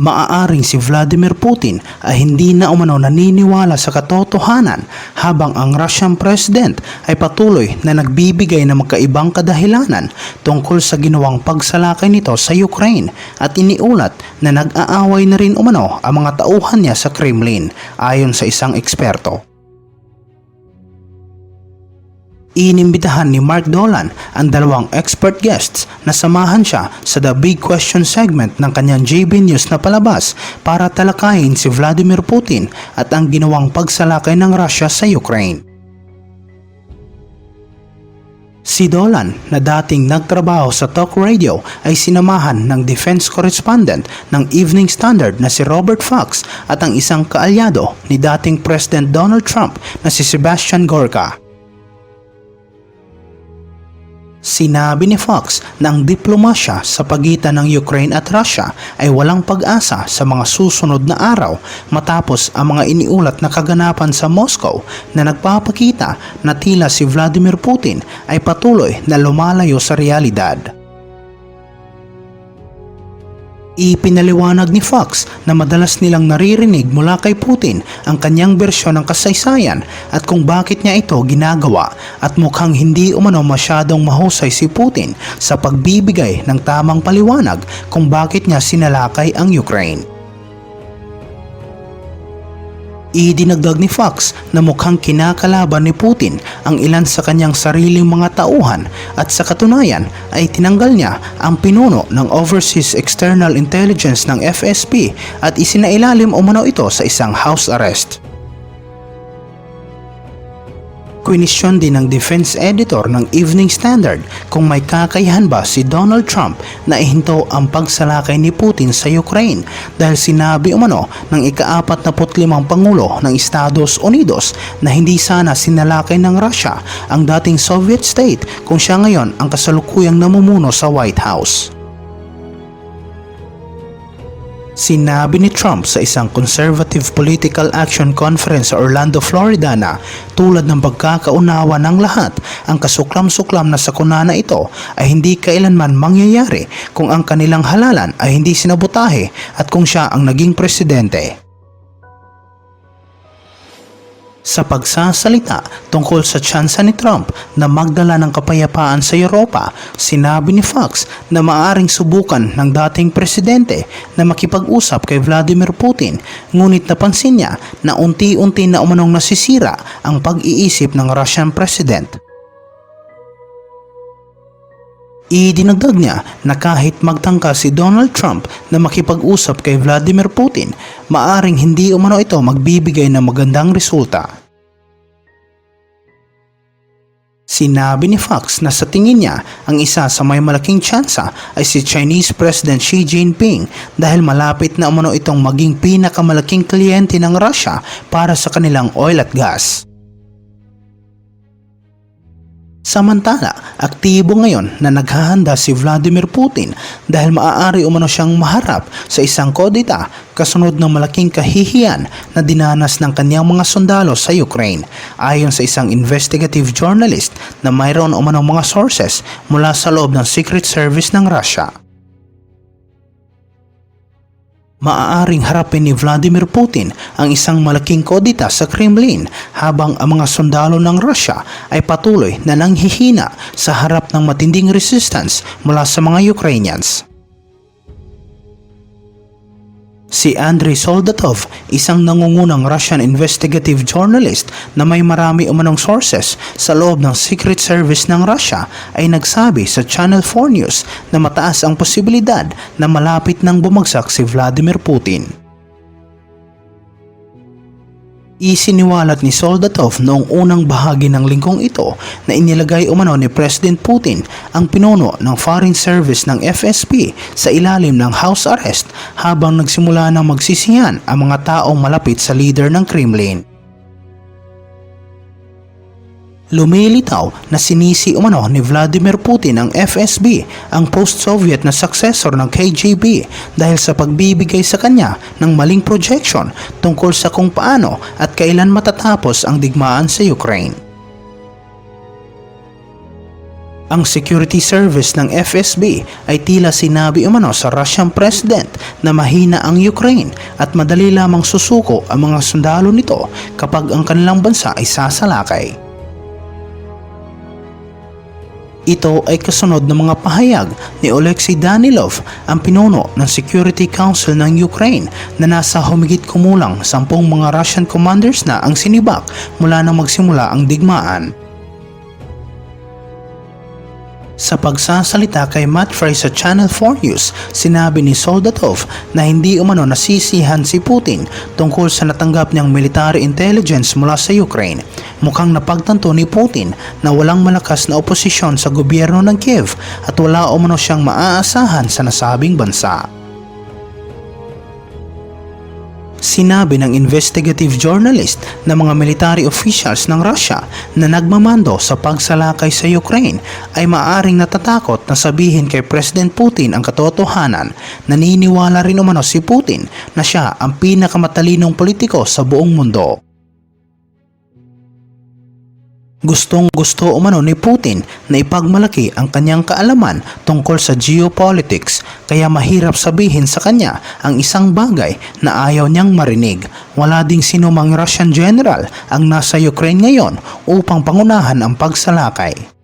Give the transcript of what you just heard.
Maaaring si Vladimir Putin ay hindi na umano naniniwala sa katotohanan habang ang Russian President ay patuloy na nagbibigay ng magkaibang kadahilanan tungkol sa ginawang pagsalakay nito sa Ukraine at iniulat na nag-aaway na rin umano ang mga tauhan niya sa Kremlin ayon sa isang eksperto. Inimbitahan ni Mark Dolan ang dalawang expert guests na samahan siya sa The Big Question segment ng kanyang JB News na palabas para talakayin si Vladimir Putin at ang ginawang pagsalakay ng Russia sa Ukraine. Si Dolan na dating nagtrabaho sa talk radio ay sinamahan ng defense correspondent ng Evening Standard na si Robert Fox at ang isang kaalyado ni dating President Donald Trump na si Sebastian Gorka. Sinabi ni Fox na ang diplomasya sa pagitan ng Ukraine at Russia ay walang pag-asa sa mga susunod na araw matapos ang mga iniulat na kaganapan sa Moscow na nagpapakita na tila si Vladimir Putin ay patuloy na lumalayo sa realidad. Ipinaliwanag ni Fox na madalas nilang naririnig mula kay Putin ang kanyang bersyon ng kasaysayan at kung bakit niya ito ginagawa at mukhang hindi umano masyadong mahusay si Putin sa pagbibigay ng tamang paliwanag kung bakit niya sinalakay ang Ukraine. Idinagdag ni Fox na mukhang kinakalaban ni Putin ang ilan sa kanyang sariling mga tauhan at sa katunayan ay tinanggal niya ang pinuno ng Overseas External Intelligence ng FSB at isinailalim umano ito sa isang house arrest. Kwinisyon din ng defense editor ng Evening Standard kung may kakayahan ba si Donald Trump na ihinto ang pagsalakay ni Putin sa Ukraine dahil sinabi umano ng ika-apat na putlimang Pangulo ng Estados Unidos na hindi sana sinalakay ng Russia ang dating Soviet state kung siya ngayon ang kasalukuyang namumuno sa White House. Sinabi ni Trump sa isang Conservative Political Action Conference sa Orlando, Florida na tulad ng pagkakaunawa ng lahat, ang kasuklam-suklam na sakuna na ito ay hindi kailanman mangyayari kung ang kanilang halalan ay hindi sinabutahe at kung siya ang naging presidente. Sa pagsasalita tungkol sa tsansa ni Trump na magdala ng kapayapaan sa Europa, sinabi ni Fox na maaring subukan ng dating presidente na makipag-usap kay Vladimir Putin ngunit napansin niya na unti-unti na umanong nasisira ang pag-iisip ng Russian president. Idinagdag niya na kahit magtangka si Donald Trump na makipag-usap kay Vladimir Putin, maaring hindi umano ito magbibigay ng magandang resulta. Sinabi ni Fox na sa tingin niya ang isa sa may malaking tsansa ay si Chinese President Xi Jinping dahil malapit na umano itong maging pinakamalaking kliyente ng Russia para sa kanilang oil at gas. Samantala, aktibo ngayon na naghahanda si Vladimir Putin dahil maaari umano siyang maharap sa isang kodita kasunod ng malaking kahihiyan na dinanas ng kanyang mga sundalo sa Ukraine. Ayon sa isang investigative journalist na mayroon umanong mga sources mula sa loob ng Secret Service ng Russia maaaring harapin ni Vladimir Putin ang isang malaking kodita sa Kremlin habang ang mga sundalo ng Russia ay patuloy na nanghihina sa harap ng matinding resistance mula sa mga Ukrainians. Si Andrei Soldatov, isang nangungunang Russian investigative journalist na may marami umanong sources sa loob ng Secret Service ng Russia ay nagsabi sa Channel 4 News na mataas ang posibilidad na malapit nang bumagsak si Vladimir Putin. Isiniwalat ni Soldatov noong unang bahagi ng linggong ito na inilagay umano ni President Putin ang pinuno ng Foreign Service ng FSB sa ilalim ng house arrest habang nagsimula ng magsisiyan ang mga taong malapit sa leader ng Kremlin. Lumilitaw na sinisi umano ni Vladimir Putin ang FSB, ang post-Soviet na successor ng KGB dahil sa pagbibigay sa kanya ng maling projection tungkol sa kung paano at kailan matatapos ang digmaan sa Ukraine. Ang security service ng FSB ay tila sinabi umano sa Russian President na mahina ang Ukraine at madali lamang susuko ang mga sundalo nito kapag ang kanilang bansa ay sasalakay. Ito ay kasunod ng mga pahayag ni Oleksiy Danilov, ang pinuno ng Security Council ng Ukraine na nasa humigit kumulang sampung mga Russian commanders na ang sinibak mula nang magsimula ang digmaan. Sa pagsasalita kay Matt Frey sa Channel 4 News, sinabi ni Soldatov na hindi umano nasisihan si Putin tungkol sa natanggap niyang military intelligence mula sa Ukraine. Mukhang napagtanto ni Putin na walang malakas na oposisyon sa gobyerno ng Kiev at wala umano siyang maaasahan sa nasabing bansa. Sinabi ng investigative journalist na mga military officials ng Russia na nagmamando sa pagsalakay sa Ukraine ay maaring natatakot na sabihin kay President Putin ang katotohanan. Naniniwala rin umano si Putin na siya ang pinakamatalinong politiko sa buong mundo. Gustong gusto umano ni Putin na ipagmalaki ang kanyang kaalaman tungkol sa geopolitics kaya mahirap sabihin sa kanya ang isang bagay na ayaw niyang marinig. Wala ding sinumang Russian general ang nasa Ukraine ngayon upang pangunahan ang pagsalakay.